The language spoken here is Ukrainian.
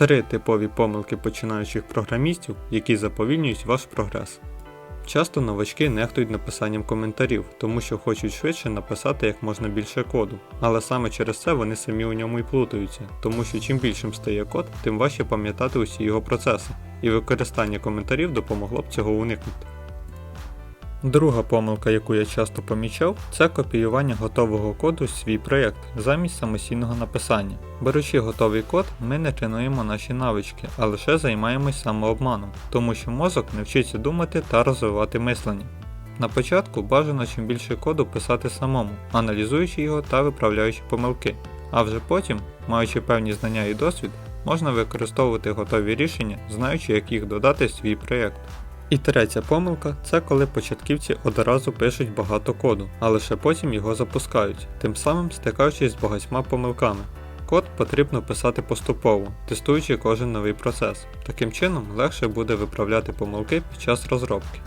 Три типові помилки починаючих програмістів, які заповільнюють ваш прогрес. Часто новачки нехтують написанням коментарів, тому що хочуть швидше написати як можна більше коду. Але саме через це вони самі у ньому і плутаються, тому що чим більшим стає код, тим важче пам'ятати усі його процеси, і використання коментарів допомогло б цього уникнути. Друга помилка, яку я часто помічав, це копіювання готового коду в свій проєкт замість самостійного написання. Беручи готовий код, ми не тренуємо наші навички, а лише займаємось самообманом, тому що мозок не вчиться думати та розвивати мислення. На початку бажано чим більше коду писати самому, аналізуючи його та виправляючи помилки. А вже потім, маючи певні знання і досвід, можна використовувати готові рішення, знаючи, як їх додати в свій проєкт. І третя помилка це коли початківці одразу пишуть багато коду, а лише потім його запускають, тим самим стикаючись з багатьма помилками. Код потрібно писати поступово, тестуючи кожен новий процес. Таким чином легше буде виправляти помилки під час розробки.